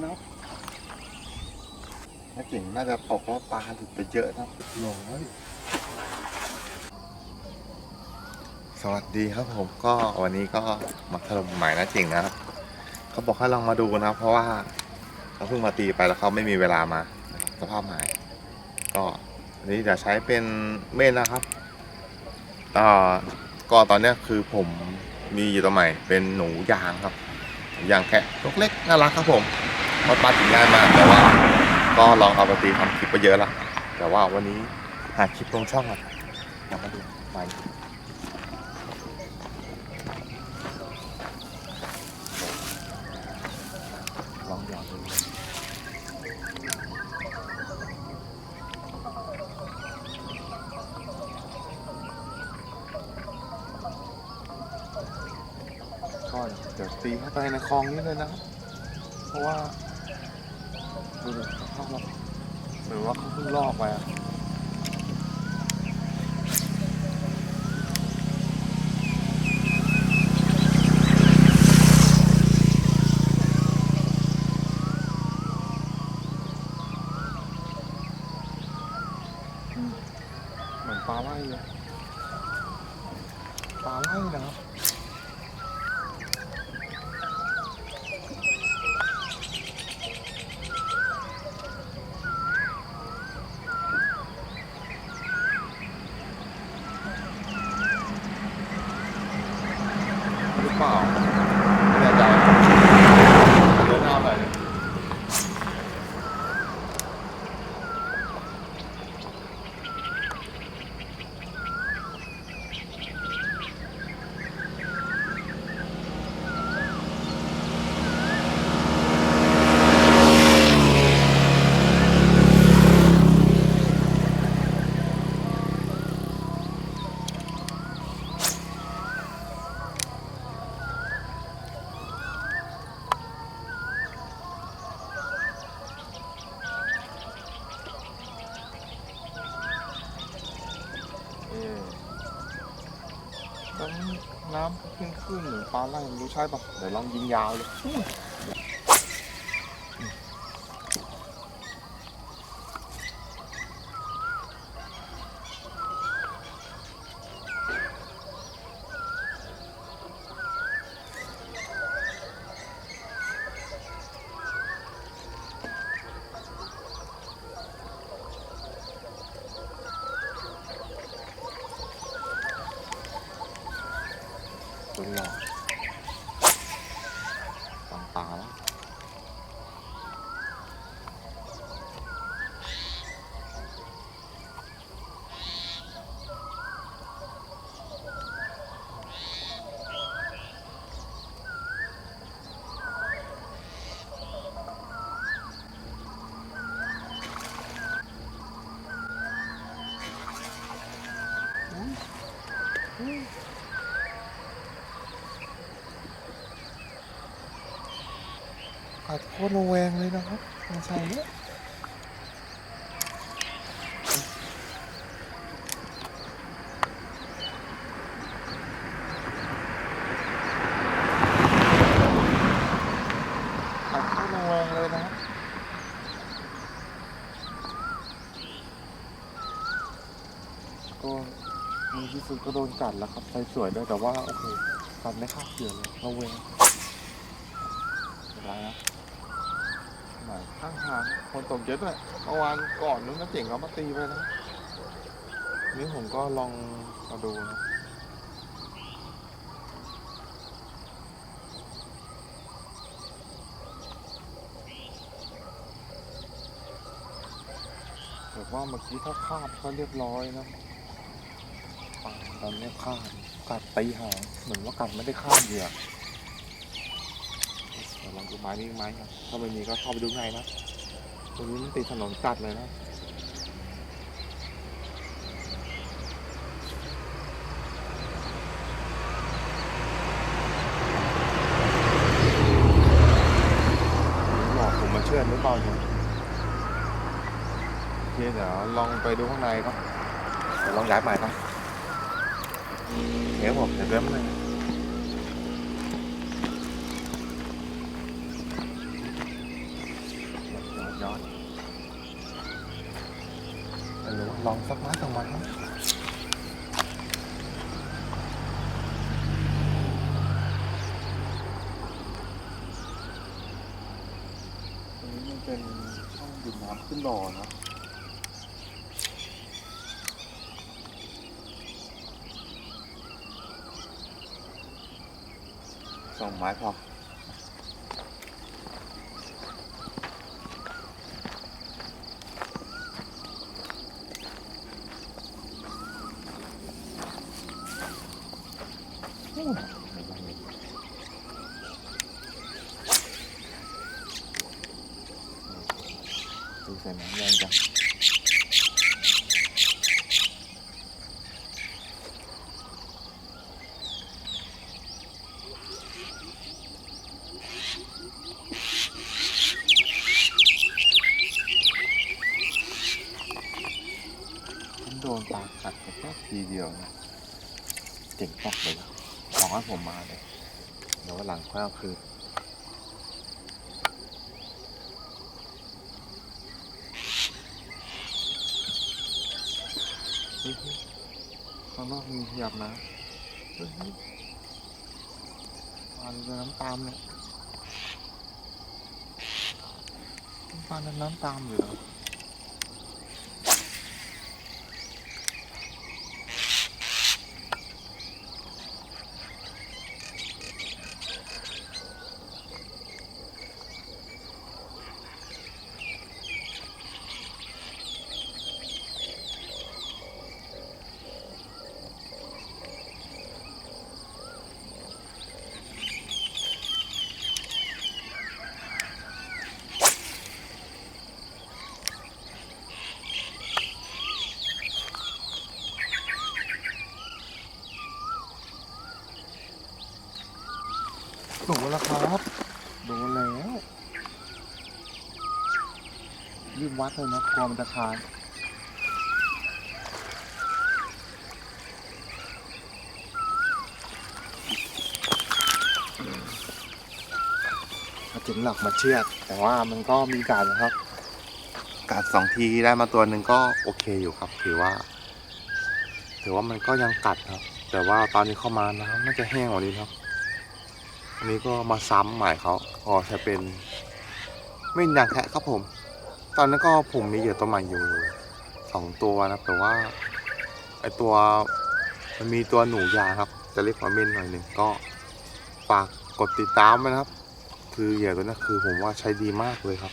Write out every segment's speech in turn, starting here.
นะครับน้าเก่งน่าจะตกว่าปลาหลุดไปเยอะนะหน่อยสวัสดีครับผมก็วันนี้ก็มาถล่มหมายน้าเก่งนะครับเขาบอกให้ลองมาดูนะ เพราะว่าเขาเพิ่งมาตีไปแล้วเขาไม่มีเวลามานะครับสภาพหมาย ก็อันนี้จะใช้เป็นเม่นนะครับอ่าก็ตอนเนี้ยคือผมมีอยู่ตัวใหม่เป็นหนูยางครับยางแค่ลูกเล็กน่ารักครับผม พอดปลาถึงง่ายมากแต่ว่า ก็ลองเอาไปตีทำคลิปไปเยอะล้วแต่ว่าวันนี้หาคลิปลงช่องอะอยากมาดูใหม่ลองหยอดดูก็เดี๋ยวตีเข้าไปในคลองนี้เลยนะ เพราะว่า ดูดิสภาพเหรือว่าเขาเพิ่งลอกไปอะเหมือนปลาไล่เลยปลาไล่นะครับ หรือเปล่าไม่แน่ใจเดินเอาหน่อยดิ เออน้ำน้ำขึ้นขึ้นหรือปลาไล่ไม่รู้ใช่ปะเดี๋ยวลองยิงยาวเลย อาจโคตรระแวงเลยนะครับมาใส่เนี่ยอาจโคตรระแวงเลยนะครับก็มีที่สุดก็โดนกัดแล้วครับใส่สวยด้วยแต่ว่า โอเคกัดไม่คาบเกี่ยวเลยระแวงอะไรนะายข้างทางคนตกเยอะด้วยเมื่อวานก่อนนู้นนะเจ๋งเขามาตีไปนะนี่ผมก็ลองมาดูนะแต่ว่าเมื่อกี้ถ้าคาบก็เรียบร้อยนะปาตอนนี้คาบกัดตีหางเหมือนว่ากัดไม่ได้คาบเหยื่อ ลองดูไม้นี้ไม้ครับ ถ้าไม่มีก็เข้าไปดูข้างในนะตรงนี้มันติดถนนกัดเลยนะหลอกผมมาเชื่อหรือเปล่าเนี่ยเคเดี๋ยวลองไปดูข้างในครับเดี๋ยวลองย้ายใหม่ครับเดี๋ยวผมเดี๋ยวเริ่มเลยอด ไม่รู้ ลองสักไม้สองไม้ครับตรงนี้มันเป็นช่องดูดน้ำขึ้นบ่อนะสองไม้พอ ดูใส่น้ำแรงจังโดนปลากัดแค่ทีเดียวนะเจ๋งปอกเลยนะขอให้ผมมาเลยเดี๋ยววันหลังค่อยเอาคืน เฮ้ยเฮ้ย ข้างนอกมีขยับนะเฮ้ยปลาจะน้ำตามเนี่ยปลาจะน้ำตามอยู่เหรอ โดนแล้วครับ โดนแล้วรีบวัดเลยนะกลัวมันจะคานมาถึงหลักมาเชือด แต่ว่ามันก็มีการนะครับกัดสองทีได้มาตัวหนึ่งก็โอเคอยู่ครับ ถือว่า ถือว่ามันก็ยังกัดครับ แต่ว่าตอนนี้เข้ามาน้ำน่าจะแห้งกว่านี้ครับ อันนี้ก็มาซ้ำใหม่เขาก็จะเป็นไม่ยางแคะครับผม ตอนนั้นก็ผมมีเหยื่อตัวใหม่อยู่สองตัวนะแต่ว่าไอตัวมันมีตัวหนูยางครับ จะเรียกว่าเม่นหน่อยหนึ่งก็ฝากกดติดตามไว้นะครับ คือเหยื่อตัวนี้นคือผมว่าใช้ดีมากเลยครับ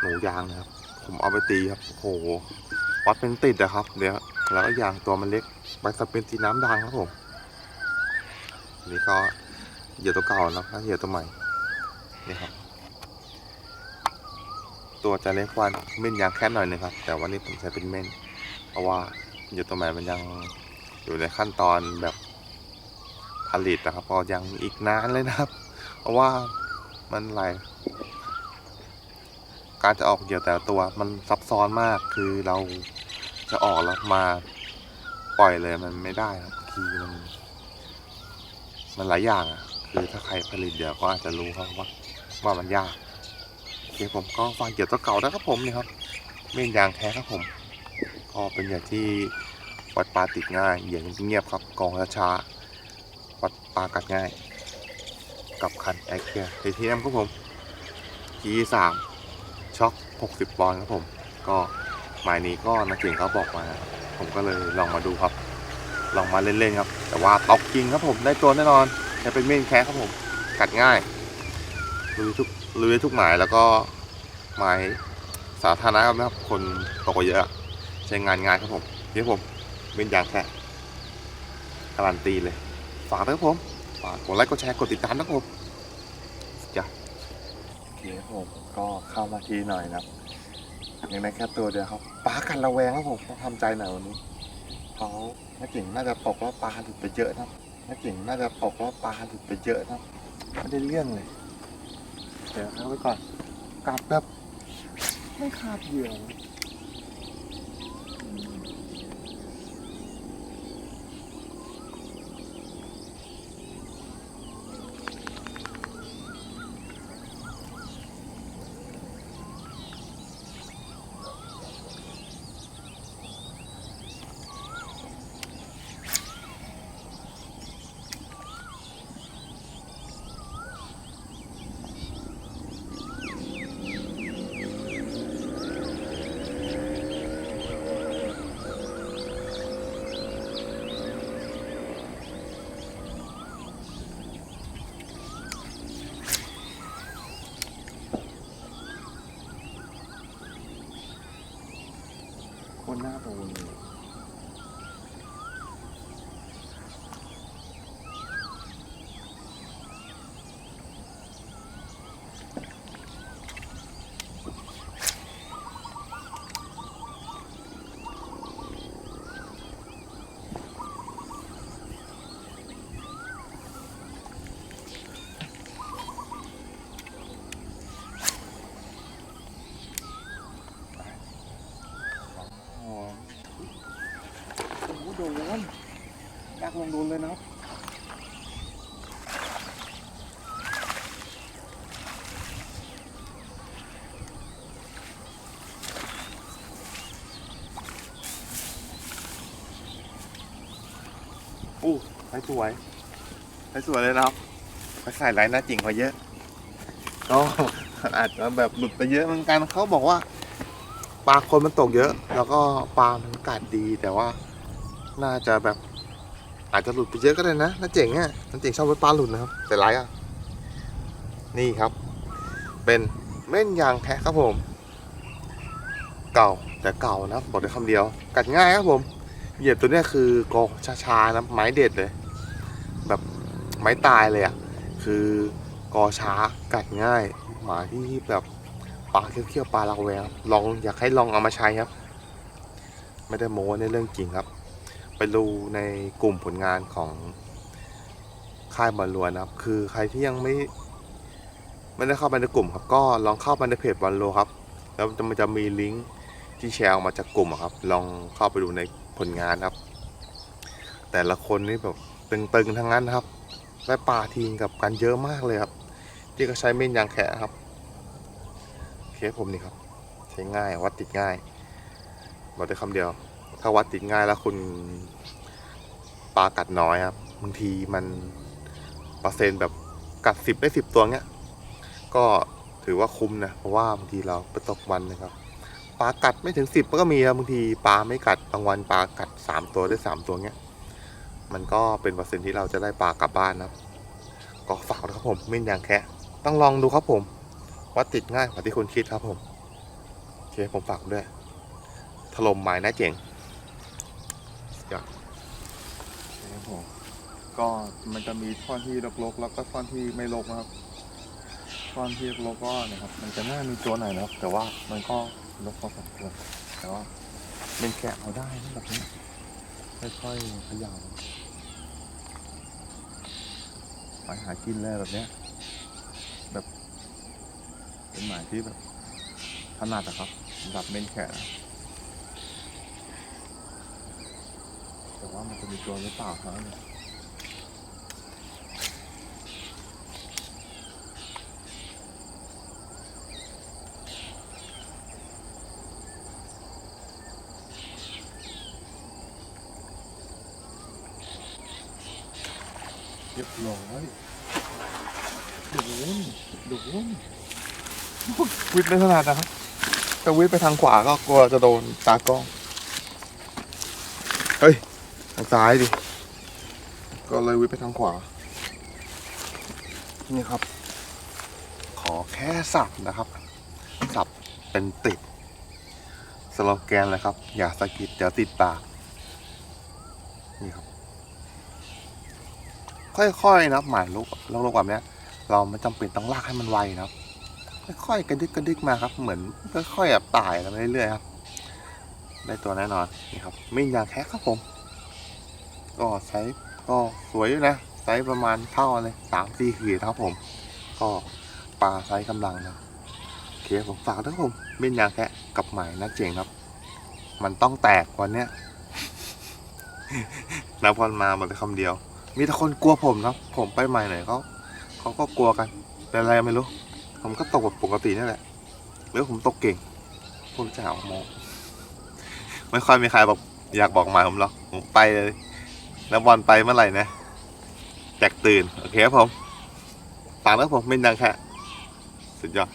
หนูยางนะครับ ผมเอาไปตีครับโหวัดเป็นติดอะครับเดี๋ยวแล้วก็ยางตัวมันเล็กใบสเปนตีน้ำดังครับผมนี่ก็ เหยื่อตัวเก่านะแล้วเหยื่อตัวใหม่นี่ครับ ตัวจะเล็กกว่าเม่นยางแค่หน่อยนึงครับ แต่วันนี้ผมใช้เป็นเม่น เพราะว่าเหยื่อตัวใหม่มันยังอยู่ในขั้นตอนแบบผลิตนะครับก็ยังอีกนานเลยนะครับ เพราะว่ามันหลายการจะออกเหยื่อแต่ละตัวมันซับซ้อนมากคือเราจะออกแล้วมาปล่อยเลยมันไม่ได้ครับคือมันมันหลายอย่างอะ คือถ้าใครผลิตเดี๋ยวก็อาจจะรู้ครับว่าว่ามันยากโอเคผมก็ฟังเหยื่อตัวเก่านะครับผมนี่ครับเม่นยางแท้ครับผมก็เป็นเหยื่อที่วัดปลาติดง่ายเหยื่อเงียบครับกองช้าวัดปลากัดง่าย กับคันไอเคียเทียมครับผมกีสามช็อก60ปอนด์ครับผม ก็หมายนี้ก็นักเก่งเขาบอกมา ผมก็เลยลองมาดูครับ ลองมาเล่นๆครับ แต่ว่าตอกจริงครับผมได้ตัวแน่นอน จะเป็นเม่นแคะครับผม กัดง่ายลุยทุกลุยได้ทุกหมายแล้วก็หมายสาธารณะครับนะครับคนตกเยอะใช้งานง่ายครับผมเดี๋ยวผมเป็นยางแคะการันตีเลย ฝากด้วยครับผมฝากกดไลค์กดแชร์กดติดตามนะครับผมโอเคครับผมก็เข้ามาทีหน่อยนะครับยังได้แค่ตัวเดียวครับปลากันระแวงครับผมต้องทำใจหน่อยวันนี้เขานักเก่งน่าจะตกว่าปลาหลุดไปเยอะนะครับ นักเก่งน่าจะตกว่าปลาหลุดไปเยอะนะครับไม่ได้เรื่องเลย เดี๋ยวเข้าไปก่อนกับแบบไม่คาดเหยื่อ повинні. โดนลากลงโดนเลยนะครับอู้ไปสวยไปสวยเลยนะครับไปใส่ไลน์หน้าจริงเขาเยอะ ก็อาจจะแบบหลุดไปเยอะเหมือนกันเขาบอกว่า ปลาคนมันตกเยอะ แล้วก็ปลามันกัดดีแต่ว่า น่าจะแบบ อาจจะหลุดไปเยอะก็ได้นะน่าเจ๋งอะน่าเจ๋งชอบรถปลาหลุดนะครับ แต่ไรอะ นี่ครับ เป็นเม่นยางแท้ครับผม เก่าแต่เก่านะบอกได้คำเดียว กัดง่ายครับผม เหยียบตัวเนี้ยคือกอชาๆนะไม้เด็ดเลย แบบไม้ตายเลยอะ คือกอช้ากัดง่าย หมาที่แบบปลาเคี้ยวๆปลาลาแวงลองอยากให้ลองเอามาใช้ครับ ไม่ได้โม้ในเรื่องจริงครับ ไปดูในกลุ่มผลงานของค่ายบอลลวนะครับ คือใครที่ยังไม่ไม่ได้เข้าไปในกลุ่มครับ ก็ลองเข้าไปในเพจบอลโลครับ แล้วมันจะมีลิงก์ที่แชร์ออกมาจากกลุ่มอะครับ ลองเข้าไปดูในผลงานครับ แต่ละคนนี่แบบตึงๆทั้งนั้นครับได้ปลาทีงกับกันเยอะมากเลยครับ ที่ก็ใช้เม่นยางแขะครับเคสผมนี่ครับ ใช้ง่ายวัดติดง่ายบอกได้คำเดียว ถ้าวัดติดง่ายแล้วคุณปลากัดน้อยครับบางทีมันเปอร์เซ็นต์แบบกัดสิบได้สิบตัวเงี้ย ก็ถือว่าคุ้มนะเพราะว่าบางทีเราไปตกวันนะครับปลากัดไม่ถึงสิบก็มีครับบางทีปลาไม่กัดบางวันปลากัดสามตัวได้สามตัวเงี้ย มันก็เป็นเปอร์เซ็นต์ที่เราจะได้ปลากลับบ้านนะครับ ก็ฝากนะครับผมม่นอย่างแคะต้องลองดูครับผมว่าติดง่ายกว่าที่คุณคิดครับผมโอเคผมฝากด้วยถล่มไม้นะเจ๋ง สุดยอดครับผมก็มันจะมีท่อนที่รกๆแล้วก็ท่อนที่ไม่รกนะครับท่อนที่รกก็นะครับ มันจะน่ามีตัวหน่อยนะครับ แต่ว่ามันก็รกพอสมควรแต่ว่าเป็นแกะเอาได้นะแบบนี้ค่อยๆขย่าไปหากินเลยแบบเนี้ยแบบเป็นหมายที่แบบถนัดอะครับสำหรับเม่นแขะนะ แต่ว่ามันจะมีตัวหรือเปล่าเท่านั้นเรียบร้อยโดนโดนวิทย์ไม่ถนัดนะครับแต่วิทย์ไปทางขวาก็กลัวจะโดนตากล้อง เฮ้ยางซ้ายดิ ก็เลยวิทย์ไปทางขวา นี่ครับ ขอแค่สับนะครับ สับเป็นติด สโลแกนเลยครับ อย่าสะกิดเดี๋ยวติดปาก นี่ครับ ค่อยๆนะครับหมายลูกลูกแบบนี้ย เราไม่จำเป็นต้องลากให้มันไวนะครับ ค่อยๆกระดึกกระดึกมาครับ เหมือนค่อยๆแบบตายไปเรื่อยๆครับ ได้ตัวแน่นอน นี่ครับ ไม่ยางแค่ครับผม ก็ไซส์ก็สวยนะไซส์ประมาณเท่าเลยสามสี่ขีดครับผม ก็ปลาไซส์กำลังนะโอเคผมฝากด้วยครับผมเม่นยางแคะกับหมายนักเจ๋งครับ มันต้องแตกวันเนี้ยนับวันมาหมดเลยคำเดียว มีแต่คนกลัวผมนะผมไปใหม่หน่อยเขาเขาก็กลัวกันเป็นอะไรไม่รู้ ผมก็ตกแบบปกตินี่แหละหรือผมตกเก่งผมจะเอาโมไม่ค่อยมีใครบอกอยากบอกหมายผมหรอกผมไปเลย แล้วบอลไปเมื่อไหร่นะแจกตื่น โอเคครับผมฝากนะผมเป็นดังแค่สุดยอด